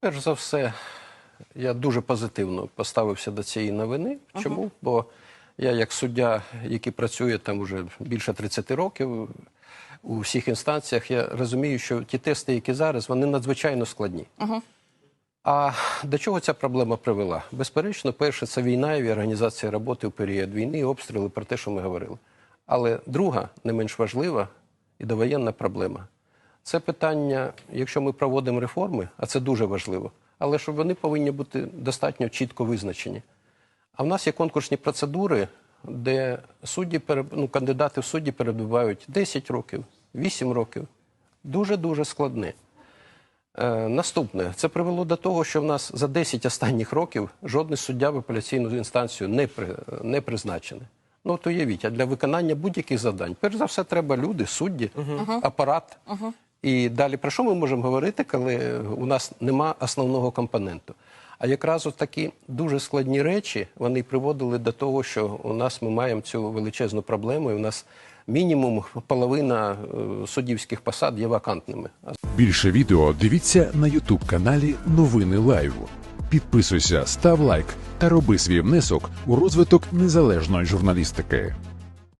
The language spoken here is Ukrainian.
Перш за все, я дуже позитивно поставився до цієї новини. Чому? Бо я, як суддя, який працює там уже більше 30 років у всіх інстанціях, я розумію, що ті тести, які зараз, вони надзвичайно складні. А до чого ця проблема привела? Безперечно, перше, це війна і організація роботи у період війни, обстріли про те, що ми говорили. Але друга, не менш важлива і довоєнна проблема це питання, якщо ми проводимо реформи, а це дуже важливо, але щоб вони повинні бути достатньо чітко визначені. А в нас є конкурсні процедури, де судді, ну, кандидати в судді перебувають 10 років, 8 років. Дуже-дуже складне. Е, наступне, це привело до того, що в нас за 10 останніх років жодний суддя в апеляційну інстанцію не, при, не призначений. Ну, от уявіть, а для виконання будь-яких завдань, перш за все, треба люди, судді, апарат. І далі про що ми можемо говорити, коли у нас нема основного компоненту? А якраз от такі дуже складні речі вони приводили до того, що у нас ми маємо цю величезну проблему, і у нас мінімум половина е, суддівських посад є вакантними. Більше відео дивіться на Ютуб каналі Новини Лайв. Підписуйся, став лайк та роби свій внесок у розвиток незалежної журналістики.